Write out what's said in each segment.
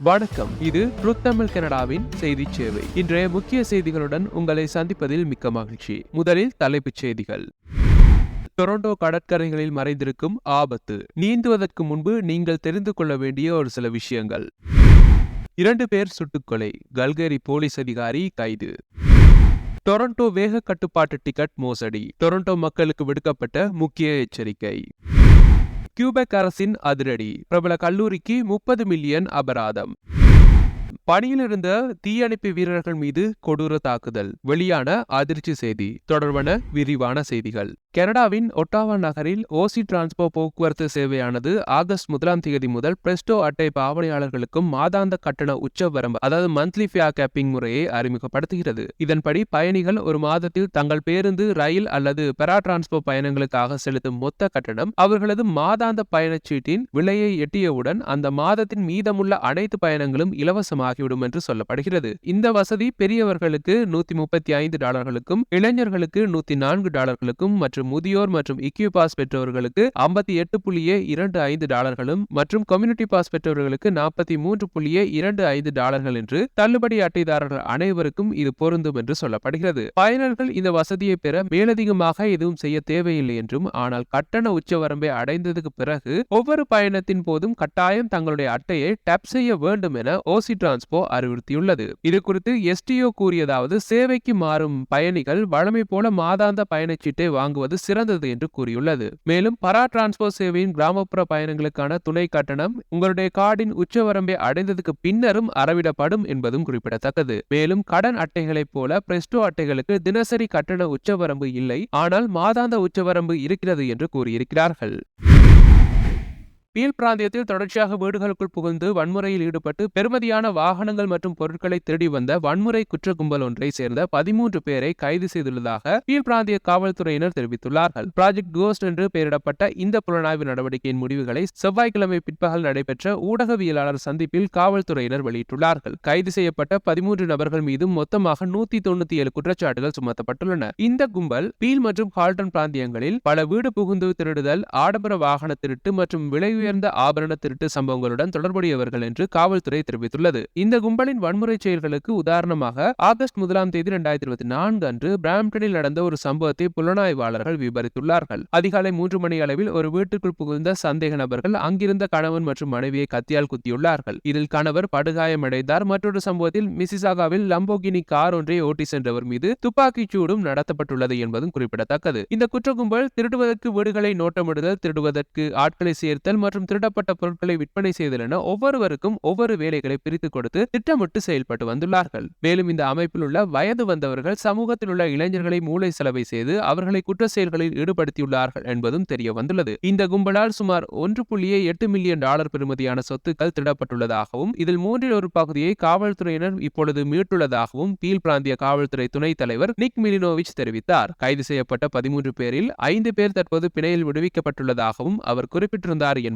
வணக்கம். இது ட்ரூத் தமிழ் கனடாவின் செய்தி சேவை. இன்றைய முக்கிய செய்திகளுடன் உங்களை சந்திப்பதில் மிக்க மகிழ்ச்சி. முதலில் தலைப்புச் செய்திகள். டொரண்டோ கடற்கரைகளில் மறைந்திருக்கும் ஆபத்து. நீந்துவதற்கு முன்பு நீங்கள் தெரிந்து கொள்ள வேண்டிய ஒரு சில விஷயங்கள். இரண்டு பேர் சுட்டுக்கொலை. கல்கேரி போலீஸ் அதிகாரி கைது. டொரண்டோ வேக கட்டுப்பாட்டு டிக்கெட் மோசடி. டொரண்டோ மக்களுக்கு விடுக்கப்பட்ட முக்கிய எச்சரிக்கை. கியூபெக் அரசின் அதிரடி. பிரபல கல்லூரிக்கு முப்பது மில்லியன் அபராதம். பணியில் இருந்த தீயணைப்பு வீரர்கள் மீது கொடூர தாக்குதல். வெளியான அதிர்ச்சி செய்தி. தொடர்பான விரிவான செய்திகள். கனடாவின் ஒட்டாவா நகரில் ஓசி டிரான்ஸ்போ போக்குவரத்து சேவையானது ஆகஸ்ட் முதலாம் தேதி முதல் பிரெஸ்டோ அட்டை பாவனையாளர்களுக்கும் மாதாந்த கட்டண உச்ச வரம்பு அதாவது மந்த்லி ஃபியா கேப்பிங் முறையை அறிமுகப்படுத்துகிறது. இதன்படி பயணிகள் ஒரு மாதத்தில் தங்கள் பேருந்து ரயில் அல்லது பெரா டிரான்ஸ்போ பயணங்களுக்காக செலுத்தும் மொத்த கட்டணம் அவர்களது மாதாந்த பயணச்சீட்டின் விலையை எட்டியவுடன் அந்த மாதத்தின் மீதமுள்ள அனைத்து பயணங்களும் இலவசமாகிவிடும் என்று சொல்லப்படுகிறது. இந்த வசதி பெரியவர்களுக்கு நூத்தி முப்பத்தி ஐந்து டாலர்களுக்கும் இளைஞர்களுக்கு நூத்தி நான்கு டாலர்களுக்கும் மற்றும் முதியோர் மற்றும் இக்யூ பாஸ் பெற்றவர்களுக்கு ஐம்பத்தி எட்டு புள்ளியே இரண்டு ஐந்து டாலர்களும் மற்றும் கம்யூனிட்டி பாஸ் பெற்றவர்களுக்கு நாற்பத்தி மூன்று புள்ளியே இரண்டு ஐந்து டாலர்கள் என்று தள்ளுபடி அட்டைதாரர்கள் அனைவருக்கும் இது பொருந்தும் என்று சொல்லப்படுகிறது. பயனர்கள் இந்த வசதியை பெற மேலதிகமாக எதுவும் செய்ய தேவையில்லை என்றும் ஆனால் கட்டண உச்சவரம்பை அடைந்ததுக்கு பிறகு ஒவ்வொரு பயணத்தின் போதும் கட்டாயம் தங்களுடைய அட்டையை டேப் செய்ய வேண்டும் என ஓசி டிரான்ஸ்போ அறிவுறுத்தியுள்ளது. இது குறித்து எஸ்டிஓ கூறியதாவது சேவைக்கு மாறும் பயணிகள் வழமை போல மாதாந்த பயணச்சீட்டை வாங்குவது சிறந்தது என்று கூறியுள்ளது. மேலும் பரா டிரான்ஸ்போ சேவையின் கிராமப்புற பயணங்களுக்கான துணை கட்டணம் உங்களுடைய கார்டின் உச்சவரம்பை அடைந்ததுக்கு பின்னரும் அறவிடப்படும் என்பதும் குறிப்பிடத்தக்கது. மேலும் கடன் அட்டைகளைப் போல பிரெஸ்டோ அட்டைகளுக்கு தினசரி கட்டண உச்சவரம்பு இல்லை. ஆனால் மாதாந்த உச்சவரம்பு இருக்கிறது என்று கூறியிருக்கிறார்கள். பீல் பிராந்தியத்தில் தொடர்ச்சியாக வீடுகளுக்குள் புகுந்து வன்முறையில் ஈடுபட்டு பெருமதியான வாகனங்கள் மற்றும் பொருட்களை திருடி வந்த வன்முறை குற்ற கும்பல் ஒன்றை சேர்ந்த பதிமூன்று பேரை கைது செய்துள்ளதாக பீல் பிராந்திய காவல்துறையினர் தெரிவித்துள்ளார்கள். ப்ராஜெக்ட் கோஸ்ட் என்று பெயரிடப்பட்ட இந்த புலனாய்வு நடவடிக்கையின் முடிவுகளை செவ்வாய்க்கிழமை பிற்பகல் நடைபெற்ற ஊடகவியலாளர் சந்திப்பில் காவல்துறையினர் வெளியிட்டுள்ளார்கள். கைது செய்யப்பட்ட பதிமூன்று நபர்கள் மீதும் மொத்தமாக நூத்தி தொண்ணூத்தி ஏழு குற்றச்சாட்டுகள் சுமத்தப்பட்டுள்ளன. இந்த கும்பல் பீல் மற்றும் ஹால்டன் பிராந்தியங்களில் பல வீடு புகுந்து திருடுதல் ஆடம்பர வாகன திருட்டு மற்றும் விலை விலையுயர்ந்த ஆபரண திருட்டு சம்பவங்களுடன் தொடர்புடையவர்கள் என்று காவல்துறை தெரிவித்துள்ளது. இந்த கும்பலின் வன்முறை செயல்களுக்கு உதாரணமாக ஆகஸ்ட் முதலாம் தேதி இரண்டாயிரத்தி இருபத்தி நான்கு அன்று பிராம்டனில் நடந்த ஒரு சம்பவத்தை புலனாய்வாளர்கள் விவரித்துள்ளார்கள் அதிகாலை மூன்று மணி அளவில் ஒரு வீட்டுக்குள் புகுந்த சந்தேக நபர்கள் அங்கிருந்த கணவன் மற்றும் மனைவியை கத்தியால் குத்தியுள்ளார்கள். இதில் கணவர் படுகாயமடைந்தார். மற்றொரு சம்பவத்தில் மிசிசாகாவில் லம்போகினி கார் ஒன்றை ஓட்டி சென்றவர் மீது துப்பாக்கிச் சூடும் நடத்தப்பட்டுள்ளது என்பதும் குறிப்பிடத்தக்கது. இந்த குற்ற கும்பல் திருடுவதற்கு வீடுகளை நோட்டமிடுதல் திருடுவதற்கு ஆட்களை சேர்த்தல் மற்றும் திருடப்பட்ட பொருட்களை விற்பனை செய்தல் என ஒவ்வொருவருக்கும் ஒவ்வொரு வேலைகளை பிரித்து கொடுத்து திட்டமிட்டு செயல்பட்டு வந்துள்ளார்கள். மேலும் இந்த அமைப்பில் உள்ள வயது வந்தவர்கள் சமூகத்தில் உள்ள இளைஞர்களை மூளை செலவை செய்து அவர்களை குற்ற செயல்களில் ஈடுபடுத்தியுள்ளார்கள் என்பதும் தெரிய வந்துள்ளது. இந்த கும்பலால் சுமார் ஒன்று புள்ளியே எட்டு மில்லியன் டாலர் பெறுமதியான சொத்துக்கள் திருடப்பட்டுள்ளதாகவும் இதில் மூன்றில் ஒரு பகுதியை காவல்துறையினர் இப்பொழுது மீட்டுள்ளதாகவும் பீல் பிராந்திய காவல்துறை துணைத் தலைவர் நிக் மிலினோவிச் தெரிவித்தார். கைது செய்யப்பட்ட பதிமூன்று பேரில் ஐந்து பேர் தற்போது பிணையில் விடுவிக்கப்பட்டுள்ளதாகவும் அவர் குறிப்பிட்டிருந்தார் என்பது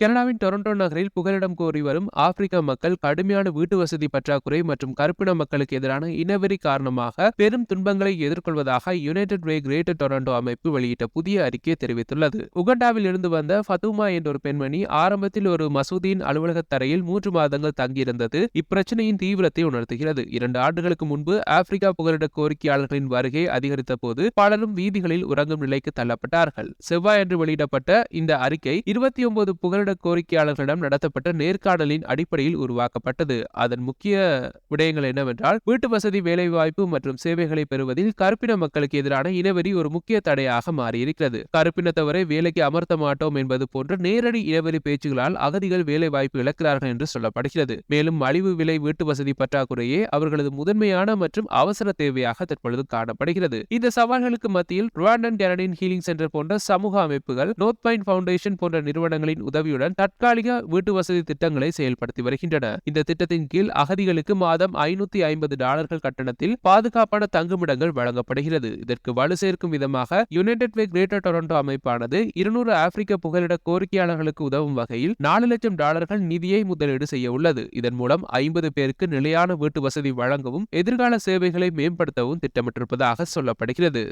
கனடாவின் டொரண்டோ நகரில் புகலிடம் கோரி வரும் ஆப்பிரிக்க மக்கள் கடுமையான வீட்டு வசதி பற்றாக்குறை மற்றும் கருப்பின மக்களுக்கு எதிரான இனவெறி காரணமாக பெரும் துன்பங்களை எதிர்கொள்வதாக யுனைடெட் வே கிரேட்டர் டொரண்டோ அமைப்பு வெளியிட்ட புதிய அறிக்கையை தெரிவித்துள்ளது. உகண்டாவில் இருந்து வந்த ஃபதுமா என்ற ஒரு பெண்மணி ஆரம்பத்தில் ஒரு மசூதியின் அலுவலக தரையில் மூன்று மாதங்கள் தங்கியிருந்தது. இப்பிரச்சனையின் தீவிரத்தை உணர்த்துகிறது. இரண்டு ஆண்டுகளுக்கு முன்பு ஆப்பிரிக்கா புகலிட கோரிக்கையாளர்களின் வருகை அதிகரித்த போது பலரும் வீதிகளில் உறங்கும் நிலைக்கு தள்ளப்பட்டார்கள். செவ்வாயன்று வெளியிடப்பட்ட இந்த அறிக்கை இருபத்தி ஒன்பது புகலிட கோரிக்கையாளர்களிடம் நடத்தப்பட்ட நேர்காணலின் அடிப்படையில் உருவாக்கப்பட்டது. அதன் முக்கிய விடயங்கள் என்னவென்றால் வீட்டு வசதி வேலைவாய்ப்பு மற்றும் சேவைகளை பெறுவதில் கருப்பின மக்களுக்கு எதிரான இனவெறி ஒரு முக்கிய தடையாக மாறியிருக்கிறது. கருப்பினத்தவரை வேலைக்கு அமர்த்த மாட்டோம் என்பது போன்ற நேரடி இனவெறி பேச்சுகளால் அகதிகள் வேலை வாய்ப்பு இழக்கிறார்கள் என்று சொல்லப்படுகிறது. மேலும் மலிவு விலை வீட்டு வசதி பற்றாக்குறையே அவர்களது முதன்மையான மற்றும் அவசர தேவையாக தற்பொழுது காணப்படுகிறது. இந்த சவால்களுக்கு மத்தியில் ருவாண்டன் கனடின் ஹீலிங் சென்டர் போன்ற சமூக அமைப்புகள் நோர்த் பாயிண்ட் ஃபவுண்டேஷன் போன்ற நிறுவனங்களின் உதவி உதவியுடன் தற்காலிக வீட்டு வசதி திட்டங்களை செயல்படுத்தி வருகின்றன. இந்த திட்டத்தின் கீழ் அகதிகளுக்கு மாதம் ஐநூத்தி ஐம்பது டாலர்கள் கட்டணத்தில் பாதுகாப்பான தங்குமிடங்கள் வழங்கப்படுகிறது. இதற்கு வலு சேர்க்கும் விதமாக யுனைடெட் வே கிரேட்டர் டொரண்டோ அமைப்பானது இருநூறு ஆப்பிரிக்க புகலிட கோரிக்கையாளர்களுக்கு உதவும் வகையில் நாலு லட்சம் டாலர்கள் நிதியை முதலீடு செய்ய உள்ளது. இதன் மூலம் ஐம்பது பேருக்கு நிலையான வீட்டு வசதி வழங்கவும் எதிர்கால சேவைகளை மேம்படுத்தவும் திட்டமிட்டிருப்பதாக சொல்லப்படுகிறது.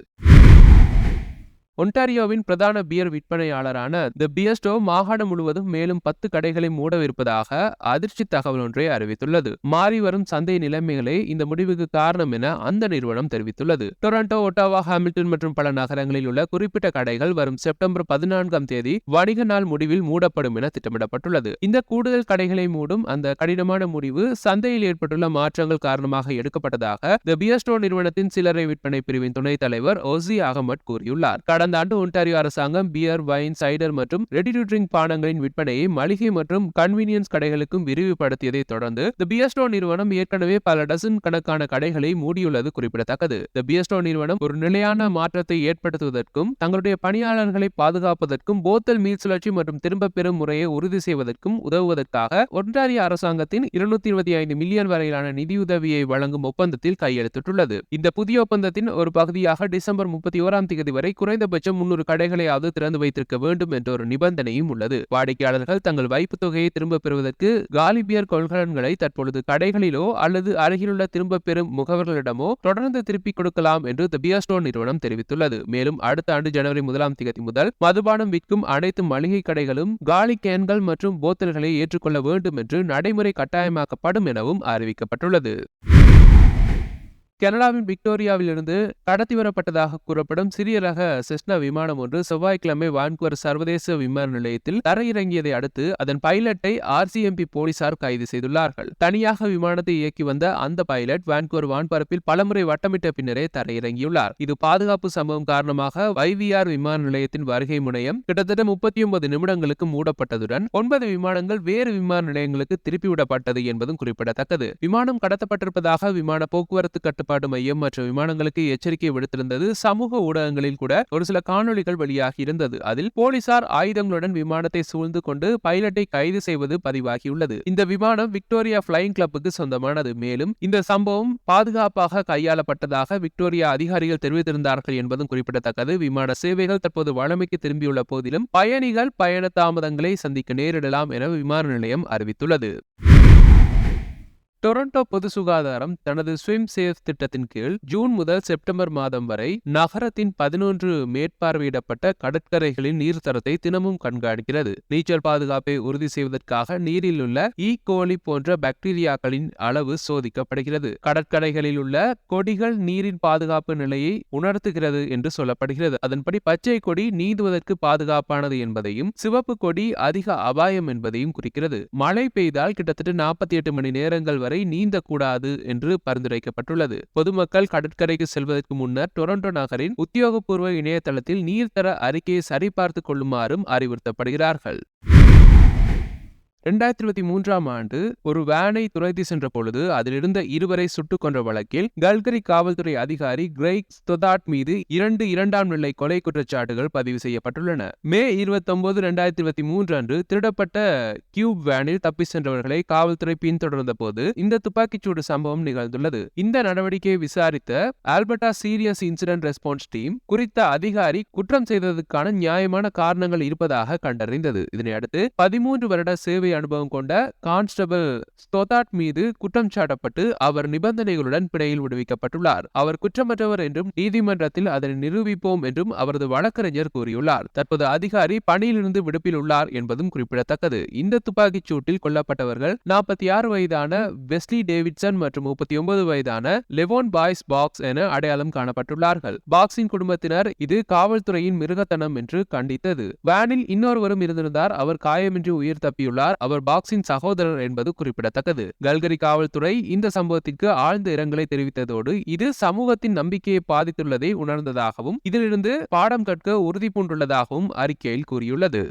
ஒன்டாரியோவின் பிரதான பியர் விற்பனையாளரான த பியஸ்டோ மாகாணம் முழுவதும் மேலும் பத்து கடைகளை மூடவிருப்பதாக அதிர்ச்சி தகவல் ஒன்றை அறிவித்துள்ளது. மாறி வரும் சந்தை நிலைமைகளே இந்த முடிவுக்கு காரணம் என அந்த நிறுவனம் தெரிவித்துள்ளது. டொரண்டோ ஒட்டாவா ஹாமில்டன் மற்றும் பல நகரங்களில் உள்ள குறிப்பிட்ட கடைகள் வரும் செப்டம்பர் பதினான்காம் தேதி வணிக நாள் முடிவில் மூடப்படும் என திட்டமிடப்பட்டுள்ளது. இந்த கூடுதல் கடைகளை மூடும் அந்த கடினமான முடிவு சந்தையில் ஏற்பட்டுள்ள மாற்றங்கள் காரணமாக எடுக்கப்பட்டதாக த பியஸ்டோ நிறுவனத்தின் சில்லறை விற்பனை பிரிவின் துணைத் தலைவர் ஒசி அகமட் கூறியுள்ளார். கடந்த ஆண்டு ஒன்டாரியோ அரசாங்கம் பியர் வைன் சைடர் மற்றும் ரெடி டு ட்ரிங்க் பானங்களின் விற்பனையை மளிகை மற்றும் கன்வீனியன்ஸ் கடைகளுக்கும் விரிவுபடுத்தியதை தொடர்ந்து தி பியஸ்டோ நிறுவனம் ஏற்கனவே பல டசன் கணக்கான கடைகளை மூடியுள்ளது குறிப்பிடத்தக்கது. தி பியஸ்டோ நிறுவனம் ஒரு நிலையான மாற்றத்தை ஏற்படுத்துவதற்கும் தங்களுடைய பணியாளர்களை பாதுகாப்பதற்கும் போத்தல் மீள் சுழற்சி மற்றும் திரும்பப் பெறும் முறையை உறுதி செய்வதற்கும் உதவுவதற்காக ஒன்டாரியோ அரசாங்கத்தின் இருநூத்தி இருபத்தி ஐந்து மில்லியன் வரையிலான நிதியுதவியை வழங்கும் ஒப்பந்தத்தில் கையெழுத்திட்டுள்ளது. இந்த புதிய ஒப்பந்தத்தின் ஒரு பகுதியாக டிசம்பர் முப்பத்தி ஓராம் தேதி வரை குறைந்த குறைந்தபட்சம் முன்னூறு கடைகளையாவது திறந்து வைத்திருக்க வேண்டும் என்ற ஒரு நிபந்தனையும் உள்ளது. வாடிக்கையாளர்கள் தங்கள் வைப்பு தொகையை திரும்பப் பெறுவதற்கு காலி பியர் கொள்கலன்களை தற்பொழுது கடைகளிலோ அல்லது அருகிலுள்ள திரும்பப் பெறும் முகவர்களிடமோ தொடர்ந்து திருப்பிக் கொடுக்கலாம் என்று தி பியர்ஸ்டோ நிறுவனம் தெரிவித்துள்ளது. மேலும் அடுத்த ஆண்டு ஜனவரி முதலாம் தேதி முதல் மதுபானம் விற்கும் அனைத்து மளிகை கடைகளும் காலி கேன்கள் மற்றும் போத்தல்களை ஏற்றுக்கொள்ள வேண்டும் என்று நடைமுறை கட்டாயமாக்கப்படும் எனவும் அறிவிக்கப்பட்டுள்ளது. கனடாவின் விக்டோரியாவிலிருந்து கடத்தி வரப்பட்டதாக கூறப்படும் சிறிய ரக செஸ்னா விமானம் ஒன்று செவ்வாய்க்கிழமை வான்குவர் சர்வதேச விமான நிலையத்தில் தரையிறங்கியதை அடுத்து அதன் பைலட்டை ஆர்சிஎம்பி போலீசார் கைது செய்துள்ளார்கள். தனியாக விமானத்தை இயக்கி வந்த அந்த பைலட் வான்குவர் வான்பரப்பில் பலமுறை வட்டமிட்ட பின்னரே தரையிறங்கியுள்ளார். இது பாதுகாப்பு சம்பவம் காரணமாக வைவிஆர் விமான நிலையத்தின் வருகை முனையம் கிட்டத்தட்ட முப்பத்தி ஒன்பது நிமிடங்களுக்கு மூடப்பட்டதுடன் ஒன்பது விமானங்கள் வேறு விமான நிலையங்களுக்கு திருப்பிவிடப்பட்டது என்பதும் குறிப்பிடத்தக்கது. விமானம் கடத்தப்பட்டிருப்பதாக விமான போக்குவரத்து கட்டுப்பாடு கட்டுப்பாடு மையம் மற்ற விமானங்களுக்கு எச்சரிக்கை விடுத்திருந்தது. சமூக ஊடகங்களில் கூட ஒரு சில காணொளிகள் வெளியாகி இருந்தது. அதில் போலீசார் ஆயுதங்களுடன் விமானத்தை சூழ்ந்து கொண்டு பைலட்டை கைது செய்வது பதிவாகியுள்ளது. இந்த விமானம் விக்டோரியா பிளைங் கிளப்புக்கு சொந்தமானது. மேலும் இந்த சம்பவம் பாதுகாப்பாக கையாளப்பட்டதாக விக்டோரியா அதிகாரிகள் தெரிவித்திருந்தார்கள் என்பதும் குறிப்பிடத்தக்கது. விமான சேவைகள் தற்போது வழமைக்கு திரும்பியுள்ள போதிலும் பயணிகள் பயண தாமதங்களை சந்திக்க நேரிடலாம் என விமான நிலையம் அறிவித்துள்ளது. டொரண்டோ பொது சுகாதாரம் தனது ஸ்விம் சேஃப் திட்டத்தின் கீழ் ஜூன் முதல் செப்டம்பர் மாதம் வரை நகரத்தின் பதினொன்று மேற்பார்வையிடப்பட்ட கடற்கரைகளின் நீர்த்தரத்தை தினமும் கண்காணிக்கிறது. நீச்சல் பாதுகாப்பை உறுதி செய்வதற்காக நீரில் உள்ள e. ஈ கோலி போன்ற பாக்டீரியாக்களின் அளவு சோதிக்கப்படுகிறது. கடற்கரைகளில் உள்ள கொடிகள் நீரின் பாதுகாப்பு நிலையை உணர்த்துகிறது என்று சொல்லப்படுகிறது. அதன்படி பச்சை கொடி நீந்துவதற்கு பாதுகாப்பானது என்பதையும் சிவப்பு கொடி அதிக அபாயம் என்பதையும் குறிக்கிறது. மழை பெய்தால் கிட்டத்தட்ட நாற்பத்தி எட்டு மணி நேரங்கள் வரை வரை நீந்தக்கூடாது என்று பரிந்துரைக்கப்பட்டுள்ளது. பொதுமக்கள் கடற்கரைக்கு செல்வதற்கு முன்னர் டொரண்டோ நகரின் உத்தியோகபூர்வ இணையதளத்தில் நீர்த்தர அறிக்கையை சரிபார்த்து கொள்ளுமாறும் அறிவுறுத்தப்படுகிறார்கள். இரண்டாயிரத்தி இருபத்தி மூன்றாம் ஆண்டு ஒரு வேனை துரைத்து சென்ற பொழுது அதிலிருந்த இருவரை சுட்டுக் கொன்ற வழக்கில் கல்கரி காவல்துறை அதிகாரி கிரெய்க் ஸ்தொதாட் மீது இரண்டு இரண்டாம் நிலை கொலை குற்றச்சாட்டுகள் பதிவு செய்யப்பட்டுள்ளன. மே இருபத்தி ஒன்பது இருபத்தி மூன்று அன்று திருடப்பட்ட கியூப் வேனில் தப்பி சென்றவர்களை காவல்துறை பின்தொடர்ந்த போது இந்த துப்பாக்கிச்சூடு சம்பவம் நிகழ்ந்துள்ளது. இந்த நடவடிக்கையை விசாரித்த Alberta Serious Incident Response Team குறித்த அதிகாரி குற்றம் செய்ததற்கான நியாயமான காரணங்கள் இருப்பதாக கண்டறிந்தது. இதனையடுத்து பதிமூன்று வருட சேவை அனுபவம் கொண்ட கான்ஸ்டபிள் ஸ்தோதாட் மீது குற்றம் சாட்டப்பட்டு அவர் நிபந்தனைகளுடன் பிணையில் விடுவிக்கப்பட்டுள்ளார். அவர் குற்றமற்றவர் என்றும் நீதிமன்றத்தில் அதனை நிரூபிப்போம் என்றும் அவரது வழக்கறிஞர் கூறியுள்ளார். தற்போது அதிகாரி பணியிலிருந்து விடுப்பில் உள்ளார் என்பதும் குறிப்பிடத்தக்கது. இந்த துப்பாக்கிச் சூட்டில் கொல்லப்பட்டவர்கள் நாற்பத்தி ஆறு வயதான வெஸ்லி டேவிட்சன் மற்றும் முப்பத்தி ஒன்பது வயதான லெவோன் பாய்ஸ் பாக்ஸ் என அடையாளம் காணப்பட்டுள்ளார்கள். பாக்ஸின் குடும்பத்தினர் இது காவல்துறையின் மிருகத்தனம் என்று கண்டித்தது. வேனில் இன்னொருவரும் இருந்திருந்தார். அவர் காயமின்றி உயிர் தப்பியுள்ளார். அவர் பாக்ஸின் சகோதரர் என்பது குறிப்பிடத்தக்கது. கல்கரி காவல்துறை இந்த சம்பவத்திற்கு ஆழ்ந்த இரங்கலை தெரிவித்ததோடு இது சமூகத்தின் நம்பிக்கையை பாதித்துள்ளதை உணர்ந்ததாகவும் இதிலிருந்து பாடம் கற்க உறுதி பூண்டுள்ளதாகவும் அறிக்கையில் கூறியுள்ளது.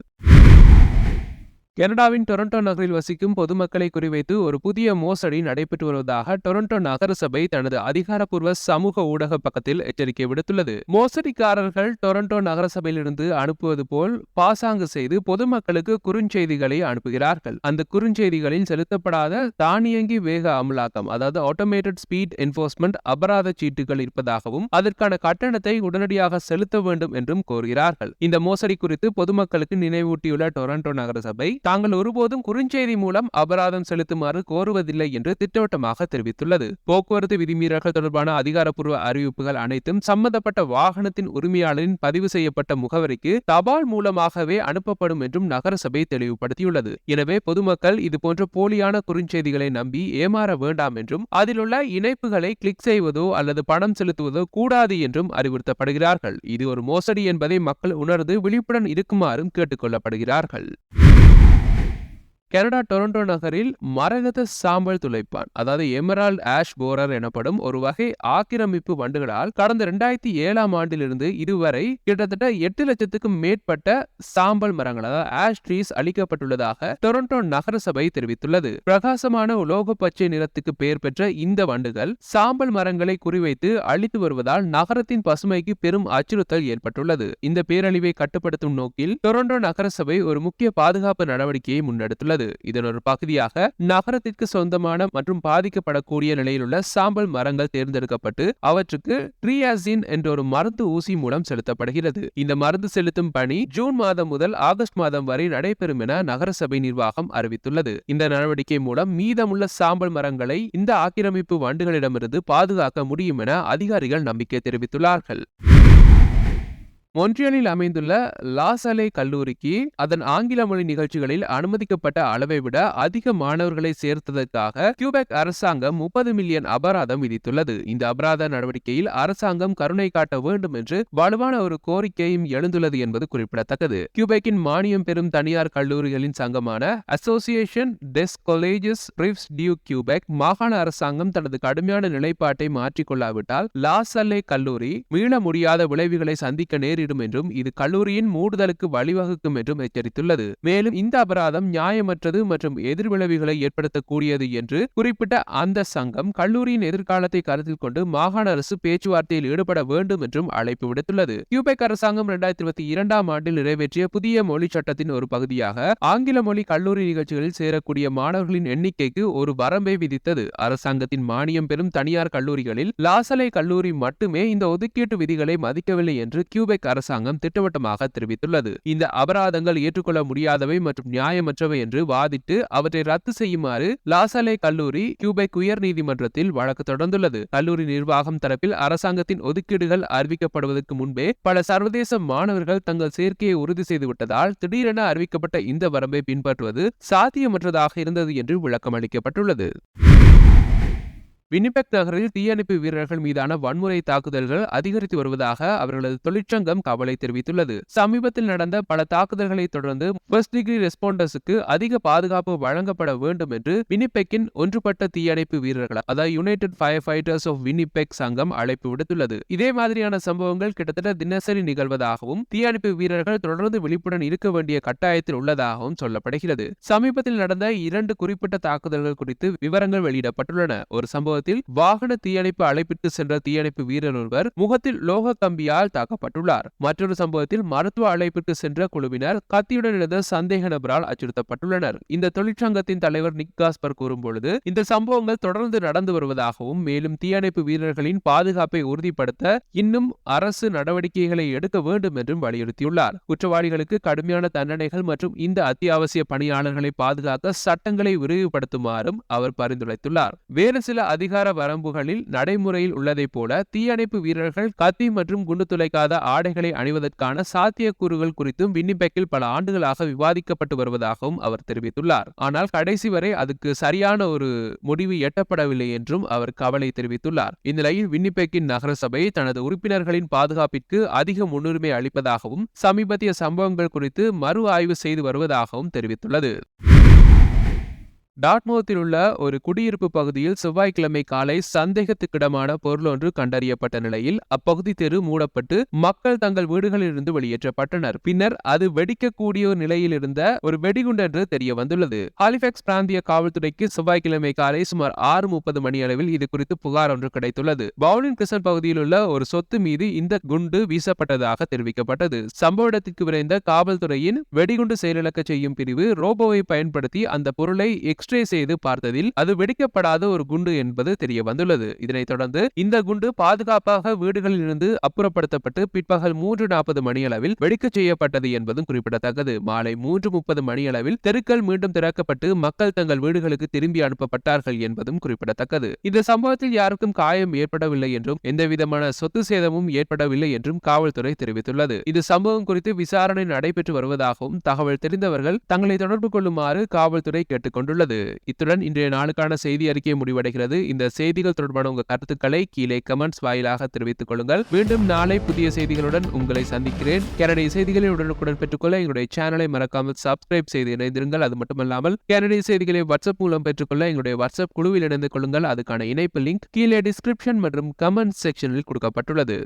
கனடாவின் டொரண்டோ நகரில் வசிக்கும் பொதுமக்களை குறிவைத்து ஒரு புதிய மோசடி நடைபெற்று வருவதாக டொரண்டோ நகரசபை தனது அதிகாரப்பூர்வ சமூக ஊடக பக்கத்தில் எச்சரிக்கை விடுத்துள்ளது. மோசடிக்காரர்கள் டொரண்டோ நகரசபையிலிருந்து அனுப்புவது போல் பாசாங்கு செய்து பொதுமக்களுக்கு குறுஞ்செய்திகளை அனுப்புகிறார்கள். அந்த குறுஞ்செய்திகளில் செலுத்தப்படாத தானியங்கி வேக அமலாக்கம் அதாவது ஆட்டோமேட்டட் ஸ்பீட் என்போர்ஸ்மெண்ட் அபராத சீட்டுகள் இருப்பதாகவும் அதற்கான கட்டணத்தை உடனடியாக செலுத்த வேண்டும் என்றும் கோருகிறார்கள். இந்த மோசடி குறித்து பொதுமக்களுக்கு நினைவூட்டியுள்ள டொரண்டோ நகரசபை தாங்கள் ஒருபோதும் குறுஞ்செய்தி மூலம் அபராதம் செலுத்துமாறு கோருவதில்லை என்று திட்டவட்டமாக தெரிவித்துள்ளது. போக்குவரத்து விதிமீறல்கள் தொடர்பான அதிகாரப்பூர்வ அறிவிப்புகள் அனைத்தும் சம்பந்தப்பட்ட வாகனத்தின் உரிமையாளரின் பதிவு செய்யப்பட்ட முகவரிக்கு தபால் மூலமாகவே அனுப்பப்படும் என்றும் நகரசபை தெளிவுபடுத்தியுள்ளது. எனவே பொதுமக்கள் இதுபோன்ற போலியான குறுஞ்செய்திகளை நம்பி ஏமாற வேண்டாம் என்றும் அதிலுள்ள இணைப்புகளை கிளிக் செய்வதோ அல்லது பணம் செலுத்துவதோ கூடாது என்றும் அறிவுறுத்தப்படுகிறார்கள். இது ஒரு மோசடி என்பதை மக்கள் உணர்ந்து விழிப்புடன் இருக்குமாறும் கேட்டுக்கொள்ளப்படுகிறார்கள் கனடா டொரண்டோ நகரில் மரகத சாம்பல் துளைப்பான் அதாவது எமரால்ட் ஆஷ் போரர் எனப்படும் ஒரு வகை ஆக்கிரமிப்பு வண்டுகளால் கடந்த இரண்டாயிரத்தி ஏழாம் ஆண்டிலிருந்து இதுவரை கிட்டத்தட்ட எட்டு லட்சத்துக்கும் மேற்பட்ட சாம்பல் மரங்கள் அதாவது ஆஷ் ட்ரீஸ் அளிக்கப்பட்டுள்ளதாக டொரண்டோ நகரசபை தெரிவித்துள்ளது. பிரகாசமான உலோக பச்சை நிறத்துக்கு பெயர் பெற்ற இந்த வண்டுகள் சாம்பல் மரங்களை குறிவைத்து அழித்து வருவதால் நகரத்தின் பசுமைக்கு பெரும் அச்சுறுத்தல் ஏற்பட்டுள்ளது. இந்த பேரழிவை கட்டுப்படுத்தும் நோக்கில் டொரண்டோ நகரசபை ஒரு முக்கிய பாதுகாப்பு நடவடிக்கையை முன்னெடுத்துள்ளது. உள்ளது இதன் ஒரு பகுதியாக நகரத்திற்கு சொந்தமான மற்றும் பாதிக்கப்படக்கூடிய நிலையில் உள்ள சாம்பல் மரங்கள் தேர்ந்தெடுக்கப்பட்டு அவற்றுக்கு ட்ரியாசின் என்ற ஒரு மருந்து ஊசி மூலம் செலுத்தப்படுகிறது. இந்த மருந்து செலுத்தும் பணி ஜூன் மாதம் முதல் ஆகஸ்ட் மாதம் வரை நடைபெறும் என நகரசபை நிர்வாகம் அறிவித்துள்ளது. இந்த நடவடிக்கை மூலம் மீதமுள்ள சாம்பல் மரங்களை இந்த ஆக்கிரமிப்பு வண்டுகளிடமிருந்து பாதுகாக்க முடியும் என அதிகாரிகள் நம்பிக்கை தெரிவித்துள்ளார்கள். மொன்றியலில் அமைந்துள்ள லாசலே கல்லூரிக்கு அதன் ஆங்கில மொழி நிகழ்ச்சிகளில் அனுமதிக்கப்பட்ட அளவை விட அதிக மாணவர்களை சேர்த்ததற்காக கியூபெக் அரசாங்கம் முப்பது மில்லியன் அபராதம் விதித்துள்ளது. இந்த அபராத நடவடிக்கையில் அரசாங்கம் கருணை காட்ட வேண்டும் என்று வலுவான ஒரு கோரிக்கையும் எழுந்துள்ளது என்பது குறிப்பிடத்தக்கது. கியூபெக்கின் மானியம் பெறும் தனியார் கல்லூரிகளின் சங்கமான Association des Collèges Privés du Québec மாகாண அரசாங்கம் தனது கடுமையான நிலைப்பாட்டை மாற்றிக்கொள்ளாவிட்டால் லாசலே கல்லூரி மீள முடியாத விளைவுகளை சந்திக்க நேரி நேரிடும் என்றும் இது கல்லூரியின் மூடுதலுக்கு வழிவகுக்கும் என்றும் எச்சரித்துள்ளது. மேலும் இந்த அபராதம் நியாயமற்றது மற்றும் எதிர்விளைவுகளை ஏற்படுத்தக்கூடியது என்று குறிப்பிட்ட அந்த சங்கம் கல்லூரியின் எதிர்காலத்தை கருத்தில் கொண்டு மாகாண அரசு பேச்சுவார்த்தையில் ஈடுபட வேண்டும் என்றும் அழைப்பு விடுத்துள்ளது. கியூபெக் அரசாங்கம் இரண்டாயிரத்தி இருபத்தி இரண்டாம் ஆண்டில் நிறைவேற்றிய புதிய மொழி சட்டத்தின் ஒரு பகுதியாக ஆங்கில மொழி கல்லூரி நிகழ்ச்சிகளில் சேரக்கூடிய மாணவர்களின் எண்ணிக்கைக்கு ஒரு வரம்பை விதித்தது. அரசாங்கத்தின் மானியம் பெறும் தனியார் கல்லூரிகளில் லாசலை கல்லூரி மட்டுமே இந்த ஒதுக்கீட்டு விதிகளை மதிக்கவில்லை என்று கியூபெக் அரசாங்கம் திட்டவட்டமாக தெரிவித்துள்ளது. இந்த அபராதங்கள் ஏற்றுக்கொள்ள முடியாதவை மற்றும் நியாயமற்றவை என்று வாதிட்டு அவற்றை ரத்து செய்யுமாறு லாசலே கல்லூரி கியூபெக் உயர் நீதிமன்றத்தில் வழக்கு தொடர்ந்துள்ளது. கல்லூரி நிர்வாகம் தரப்பில் அரசாங்கத்தின் ஒதுக்கீடுகள் அறிவிக்கப்படுவதற்கு முன்பே பல சர்வதேச மாணவர்கள் தங்கள் சேர்க்கையை உறுதி செய்துவிட்டதால் திடீரென அறிவிக்கப்பட்ட இந்த வரம்பை பின்பற்றுவது சாத்தியமற்றதாக இருந்தது என்று விளக்கம் அளிக்கப்பட்டுள்ளது வினிபெக் நகரில் தீயணைப்பு வீரர்கள் மீதான வன்முறை தாக்குதல்கள் அதிகரித்து வருவதாக அவர்களது தொழிற்சங்கம் கவலை தெரிவித்துள்ளது. சமீபத்தில் நடந்த பல தாக்குதல்களை தொடர்ந்து ஃபர்ஸ்ட் டிகிரி ரெஸ்பாண்டர்ஸுக்கு அதிக பாதுகாப்பு வழங்கப்பட வேண்டும் என்று வினிபெக்கின் ஒன்றுபட்ட தீயணைப்பு வீரர்கள் அதாவது United fire fighters of Winnipeg சங்கம் அழைப்பு விடுத்துள்ளது. இதே மாதிரியான சம்பவங்கள் கிட்டத்தட்ட தினசரி நிகழ்வதாகவும் தீயணைப்பு வீரர்கள் தொடர்ந்து விழிப்புடன் இருக்க வேண்டிய கட்டாயத்தில் உள்ளதாகவும் சொல்லப்படுகிறது. சமீபத்தில் நடந்த இரண்டு குறிப்பிட்ட தாக்குதல்கள் குறித்து விவரங்கள் வெளியிடப்பட்டுள்ளன. ஒரு சம்பவம் சம்பவத்தில் வாகன தீயணைப்பு அழைப்பிட்டு சென்ற தீயணைப்பு வீரர் ஒருவர் முகத்தில் லோக கம்பியால் தாக்கப்பட்டுள்ளார். மற்றொரு சம்பவத்தில் மருத்துவ அழைப்பிட்டு சென்ற குழுவினர் கத்தியுடன் இருந்த சந்தேக நபரால் அச்சுறுத்தப்பட்டுள்ளனர். இந்த தொழிற்சங்கத்தின் தலைவர் நிக் காஸ்பர் கூறும்பொழுது இந்த சம்பவங்கள் தொடர்ந்து நடந்து வருவதாகவும் மேலும் தீயணைப்பு வீரர்களின் பாதுகாப்பை உறுதிப்படுத்த இன்னும் அரசு நடவடிக்கைகளை எடுக்க வேண்டும் என்றும் வலியுறுத்தியுள்ளார். குற்றவாளிகளுக்கு கடுமையான தண்டனைகள் மற்றும் இந்த அத்தியாவசிய பணியாளர்களை பாதுகாக்க சட்டங்களை விரிவுபடுத்துமாறும் அவர் பரிந்துரைத்துள்ளார். வேறு சில அதிக அதிகார வரம்புகளில் நடைமுறையில் உள்ளதைப் போல தீயணைப்பு வீரர்கள் கத்தி மற்றும் குண்டு துளைக்காத ஆடைகளை அணிவதற்கான சாத்தியக்கூறுகள் குறித்தும் வின்னிபெக்கில் பல ஆண்டுகளாக விவாதிக்கப்பட்டு வருவதாகவும் அவர் தெரிவித்துள்ளார். ஆனால் கடைசி வரை அதுக்கு சரியான ஒரு முடிவு எட்டப்படவில்லை என்றும் அவர் கவலை தெரிவித்துள்ளார். இந்நிலையில் வின்னிபெக்கின் நகரசபை தனது உறுப்பினர்களின் பாதுகாப்பிற்கு அதிக முன்னுரிமை அளிப்பதாகவும் சமீபத்திய சம்பவங்கள் குறித்து மறு ஆய்வு செய்து வருவதாகவும் தெரிவித்துள்ளது. டாட்மோத்தில் உள்ள ஒரு குடியிருப்பு பகுதியில் செவ்வாய்க்கிழமை காலை சந்தேகத்துக்கிடமான பொருளொன்று கண்டறியப்பட்ட நிலையில் அப்பகுதி தெரு மூடப்பட்டு மக்கள் தங்கள் வீடுகளிலிருந்து வெளியேற்றப்பட்டனர். பின்னர் அது வெடிக்கக்கூடிய நிலையில் இருந்த ஒரு வெடிகுண்டு என்று தெரிய வந்துள்ளது ஹாலிபெக்ஸ் பிராந்திய காவல்துறைக்கு செவ்வாய்க்கிழமை காலை சுமார் ஆறு முப்பது மணி அளவில் இது குறித்து புகார் ஒன்று கிடைத்துள்ளது. பவுலின் கிருஷ்ணன் பகுதியில் உள்ள ஒரு சொத்து மீது இந்த குண்டு வீசப்பட்டதாக தெரிவிக்கப்பட்டது. சம்பவ இடத்திற்கு விரைந்த காவல்துறையின் வெடிகுண்டு செயலிழக்க செய்யும் பிரிவு ரோபோவை பயன்படுத்தி அந்த பொருளை எக்ஸ்ரே செய்து பார்த்ததில் அது வெடிக்கப்படாத ஒரு குண்டு என்பது தெரிய வந்துள்ளது இதனைத் தொடர்ந்து இந்த குண்டு பாதுகாப்பாக வீடுகளில் இருந்து அப்புறப்படுத்தப்பட்டு பிற்பகல் மூன்று நாற்பது மணியளவில் வெடிக்கச் செய்யப்பட்டது என்பதும் குறிப்பிடத்தக்கது. மாலை மூன்று முப்பது மணியளவில் தெருக்கள் மீண்டும் திறக்கப்பட்டு மக்கள் தங்கள் வீடுகளுக்கு திரும்பி அனுப்பப்பட்டார்கள் என்பதும் குறிப்பிடத்தக்கது. இந்த சம்பவத்தில் யாருக்கும் காயம் ஏற்படவில்லை என்றும் எந்தவிதமான சொத்து சேதமும் ஏற்படவில்லை என்றும் காவல்துறை தெரிவித்துள்ளது. இது சம்பவம் குறித்து விசாரணை நடைபெற்று வருவதாகவும் தகவல் தெரிந்தவர்கள் தங்களை தொடர்பு கொள்ளுமாறு காவல்துறை கேட்டுக் உள்ளது இத்துடன் இன்றைய நாளுக்கான செய்தி அறிக்கை முடிவடைகிறது. இந்த செய்திகள் தொடர்பான உங்கள் கருத்துக்களை கீழே கமெண்ட்ஸ் வாயிலாக தெரிவித்துக் கொள்ளுங்கள். மீண்டும் நாளை புதிய செய்திகளுடன் உங்களை சந்திக்கிறேன். கனடிய செய்திகளை உடனுக்குடன் பெற்றுக்கொள்ள எங்களுடைய சேனலை மறக்காமல் சப்ஸ்கிரைப் செய்து இணைந்திருங்கள். அது மட்டுமல்லாமல் கனடிய செய்திகளை வாட்ஸ்அப் மூலம் பெற்றுக்கொள்ள எங்களுடைய வாட்ஸ்அப் குழுவில் இணைந்து கொள்ளுங்கள். அதுக்கான இணைப்பு லிங்க் கீழே டிஸ்கிரிப்ஷன் மற்றும் கமெண்ட் செக்ஷனில் கொடுக்கப்பட்டுள்ளது.